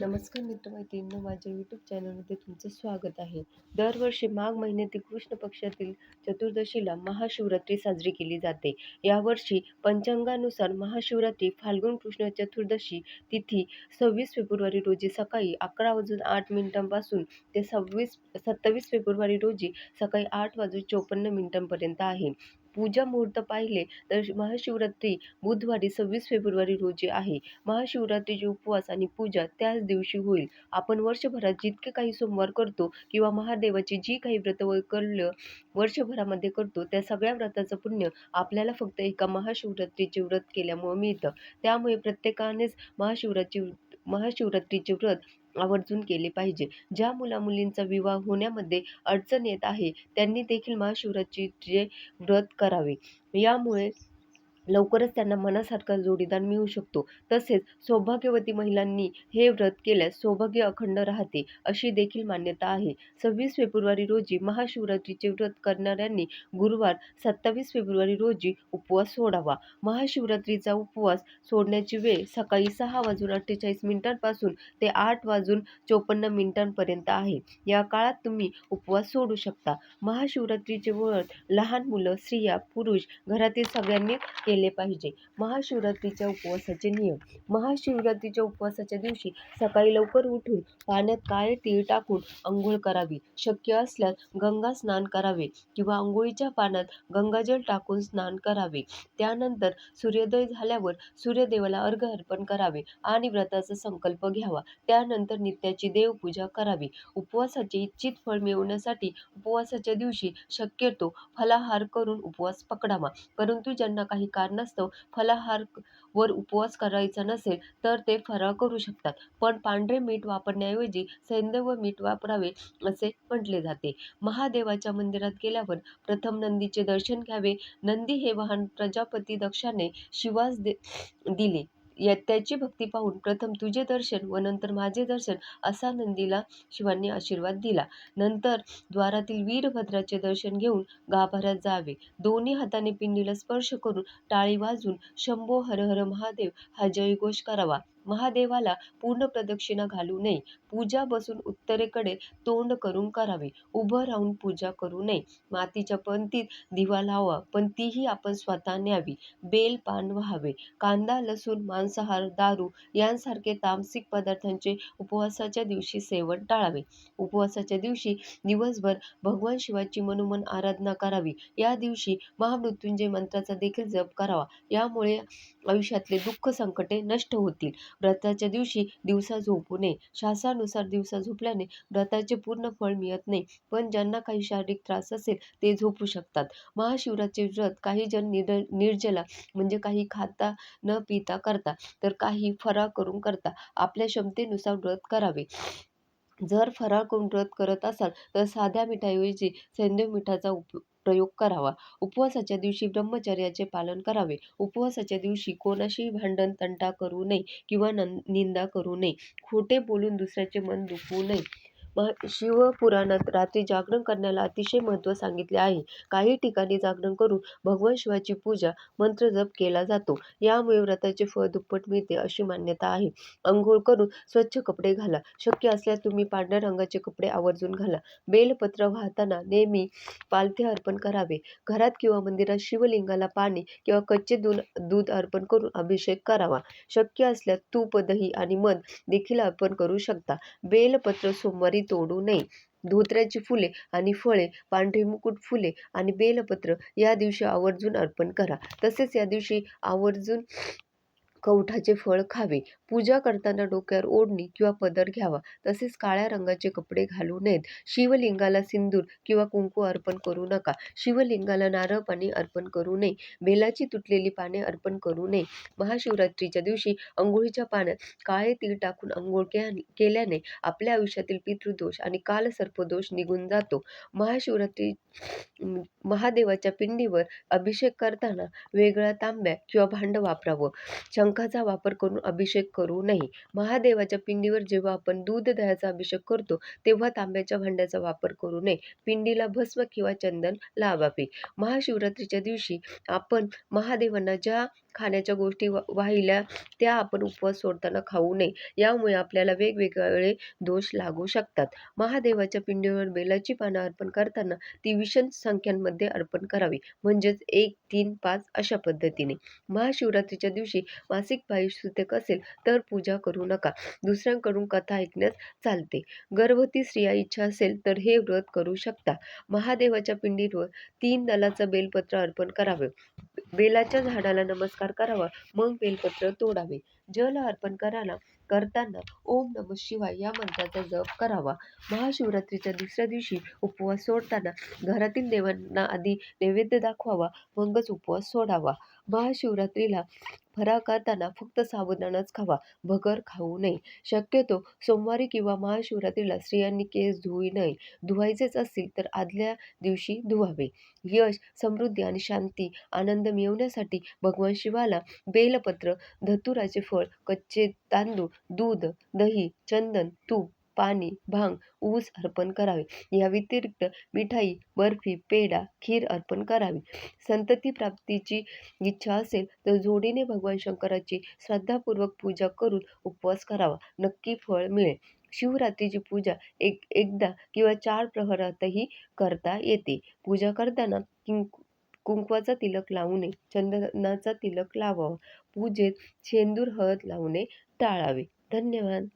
नमस्कार मित्रमैत्रिणींनो माझ्या यूट्यूब चॅनलमध्ये तुमचं स्वागत आहे. दरवर्षी माघ महिन्यातील कृष्ण पक्षातील चतुर्दशीला महाशिवरात्री साजरी केली जाते. यावर्षी पंचांगानुसार महाशिवरात्री फाल्गुन कृष्ण चतुर्दशी तिथी सव्वीस फेब्रुवारी रोजी सकाळी अकरा वाजून आठ मिनिटांपासून ते सव्वीस सत्तावीस फेब्रुवारी रोजी सकाळी आठ वाजून चोपन्न मिनिटांपर्यंत आहे. पूजा मुहूर्त पाहिले तर महाशिवरात्री बुधवारी सव्वीस फेब्रुवारी रोजी आहे. महाशिवरात्रीचे उपवास आणि पूजा त्याच दिवशी होईल. आपण वर्षभरात जितके काही सोमवार करतो किंवा महादेवाची जी काही व्रत वैकल्य वर्षभरामध्ये करतो त्या सगळ्या व्रताचं पुण्य आपल्याला फक्त एका महाशिवरात्रीचे व्रत केल्यामुळे मिळतं. त्यामुळे प्रत्येकानेच महाशिवरात्री महाशिवरात्रीचे व्रत आवर्जून केले पाहिजे. ज्या मुलामुलींचा विवाह होण्यामध्ये अडचण येत आहे त्यांनी देखील महाशिवरात्रीचे व्रत करावे. यामुळे लवकरच त्यांना मनासारखा जोडीदार मिळू शकतो. तसेच सौभाग्यवती महिलांनी हे व्रत केल्यास सौभाग्य अखंड राहते अशी देखील मान्यता आहे. सव्वीस फेब्रुवारी रोजी महाशिवरात्रीचे व्रत करणाऱ्यांनी गुरुवार सत्तावीस फेब्रुवारी रोजी उपवास सोडावा. महाशिवरात्रीचा उपवास सोडण्याची वेळ सकाळी सहा वाजून अठ्ठेचाळीस मिनिटांपासून ते आठ वाजून चोपन्न मिनिटांपर्यंत आहे. या काळात तुम्ही उपवास सोडू शकता. महाशिवरात्रीचे व्रत लहान मुलं स्त्रिया पुरुष घरातील सगळ्यांनी केले केले पाहिजे. महाशिवरात्रीच्या उपवासाचे नियम. महाशिवरात्रीच्या उपवासाच्या दिवशी सकाळी लवकर उठून पाण्यात काळे तीळ टाकून अंघोळ करावी. शक्य असल्यास गंगा स्नान करावे किंवा अंघोळीच्या पाण्यात गंगाजल टाकून स्नान करावे. त्यानंतर सूर्योदय झाल्यावर सूर्यदेवाला अर्घ अर्पण करावे आणि व्रताचा संकल्प घ्यावा. त्यानंतर नित्याची देवपूजा करावी. उपवासाचे इच्छित फळ मिळवण्यासाठी उपवासाच्या दिवशी शक्यतो फलाहार करून उपवास पकडावा. परंतु ज्यांना काही कारणास्तव फलाहार वर उपवास करायचा नसेल तर ते फराळ करू शकतात. पण पांढरे मीठ वापरण्याऐवजी सैंदव मीठ वापरावे असे म्हटले जाते. महादेवाच्या मंदिरात गेल्यावर प्रथम नंदीचे दर्शन घ्यावे. नंदी हे वाहन प्रजापती दक्षाने शिवास दे दिले. या त्याची भक्ती पाहून प्रथम तुझे दर्शन व नंतर माझे दर्शन असा नंदीला शिवांनी आशीर्वाद दिला. नंतर द्वारातील वीरभद्राचे दर्शन घेऊन गाभाऱ्यात जावे. दोन्ही हाताने पिंडीला स्पर्श करून टाळी वाजून शंभो हर हर महादेव हा जयघोष करावा. महादेवाला पूर्ण प्रदक्षिणा घालू नये. पूजा बसून उत्तरेकडे तोंड करून करावे. उभं राहून पूजा करू नये. मातीच्या पंतीत दिवा लावा पण तीही आपण स्वतः न्यावी. बेल पान व्हावे. कांदा लसूण मांसाहार दारू यांसारखे तामसिक पदार्थांचे उपवासाच्या दिवशी सेवन टाळावे. उपवासाच्या दिवशी दिवसभर भगवान शिवाची मनोमन आराधना करावी. या दिवशी महामृत्युंजय मंत्राचा देखील जप करावा. यामुळे आयुष्यातले दुःख संकटे नष्ट होतील. व्रताच्या दिवशी दिवसा झोपू नये. शासानुसार दिवसा झोपल्याने व्रताचे पूर्ण फळ मिळत नाही. पण ज्यांना काही शारीरिक त्रास असेल ते झोपू शकतात. महाशिवराचे व्रत काही जण निर्जला म्हणजे काही खाता न पिता करता तर काही फराळ करून करता. आपल्या क्षमतेनुसार व्रत करावे. जर फराळ करून व्रत करत असाल तर साध्या मिठाऐवजी सैंधव मिठाचा उप प्रयोग करावा. उपवासाच्या दिवशी ब्रह्मचर्याचे पालन करावे. उपवासाच्या दिवशी कोणाशीही भांडण तंटा करू नये किंवा नं निंदा करू नये. खोटे बोलून दुसऱ्याचे मन दुखवू नये. शिवपुराणात रात्री जागरण करण्याला अतिशय महत्त्व सांगितले आहे. काही ठिकाणी जागरण करून भगवान शिवाची पूजा मंत्रजप केला जातो. यामुळे व्रताचे फळ दुप्पट मिळते अशी मान्यता आहे. अंघोळ करून स्वच्छ कपडे घाला. शक्य असल्यास तुम्ही पांढऱ्या रंगाचे कपडे आवर्जून घाला. बेलपत्र वाहताना नेहमी पालथे अर्पण करावे. घरात किंवा मंदिरात शिवलिंगाला पाणी किंवा कच्चे दूध दूध अर्पण करून अभिषेक करावा. शक्य असल्यास तूप दही आणि मध देखील अर्पण करू शकता. बेलपत्र सोमवारी तोडू नये. धोत्र्याची फुले आणि फळे पांढरी मुकुट फुले आणि बेलपत्र या दिवशी आवर्जून अर्पण करा. तसेच या दिवशी आवर्जून कवठाचे फळ खावे. पूजा करताना डोक्यावर ओढणी किंवा पदर घ्यावा. तसेच काळ्या रंगाचे कपडे घालू नयेत. शिवलिंगाला सिंदूर किंवा कुंकू अर्पण करू नका. शिवलिंगाला नारळ पाणी अर्पण करू नये. बेलाची तुटलेली पाने अर्पण करू नये. महाशिवरात्रीच्या दिवशी अंघोळीच्या पाण्यात काळे तीळ टाकून अंघोळ केल्याने आपल्या आयुष्यातील पितृदोष आणि कालसर्पदोष निघून जातो. महाशिवरात्री महादेवाच्या पिंडीवर अभिषेक करताना वेगळा तांब्या किंवा भांड वापरावं. शंखाचा वापर करून अभिषेक करू नये. महादेवाच्या पिंडीवर जेव्हा आपण दूध दह्याचा अभिषेक करतो तेव्हा तांब्याच्या भांड्याचा वापर करू नये. पिंडीला भस्म किंवा चंदन लावावे. महाशिवरात्रीच्या दिवशी आपण महादेवांना ज्या खाण्याच्या गोष्टी वा वाहिल्या त्या आपण उपवास सोडताना खाऊ नये. यामुळे आपल्याला वेगवेगळे दोष लागू शकतात. महादेवाच्या पिंडीवर बेलाची पानं अर्पण करताना ती विषम संख्यांमध्ये अर्पण करावी. म्हणजेच एक, तीन, पाच अशा पद्धतीने. महाशिवरात्रीच्या दिवशी मासिक पाळी सुतक असेल तर पूजा करू नका. दुसऱ्यांकडून कथा ऐकण्यास चालते. गर्भवती स्त्रिया इच्छा असेल तर हे व्रत करू शकता. महादेवाच्या पिंडीवर तीन दलाचं बेलपत्र अर्पण करावे बेलाच्या झाडाला नमस्कार करावा मग बेलपत्र तोडावे. जल अर्पण करताना ओम नमः शिवाय या मंत्राचा जप करावा. महाशिवरात्रीच्या दुसऱ्या दिवशी उपवास सोडताना घरातील देवांना आधी नैवेद्य दाखवावा मगच उपवास सोडावा. महाशिवरात्रीला फराळ करताना फक्त साबुदाणाच खावा. भगर खाऊ नये. शक्यतो सोमवारी किंवा महाशिवरात्रीला स्त्रियांनी केस धुवू नये. धुवायचेच असतील तर आदल्या दिवशी धुवावे. यश, समृद्धी आणि शांती, आनंद मिळवण्यासाठी भगवान शिवाला बेलपत्र, धतुराचे फळ, कच्चे तांदूळ, दूध, दही, चंदन, तूप, पाणी, भांग, ऊस अर्पण करावे. या व्यतिरिक्त मिठाई, बर्फी, पेढा, खीर अर्पण करावी. संतती प्राप्तीची इच्छा असेल तर जोडीने भगवान शंकराची श्रद्धापूर्वक पूजा करून उपवास करावा. नक्की फळ मिळेल. शिवरात्रीची पूजा एकदा किंवा चार प्रहरातही करता येते. पूजा करताना कुंकवाचा तिलक लावू नये. चंदनाचा तिलक लावावा. पूजेत शेंदूर, हळद लावणे टाळावे. धन्यवाद.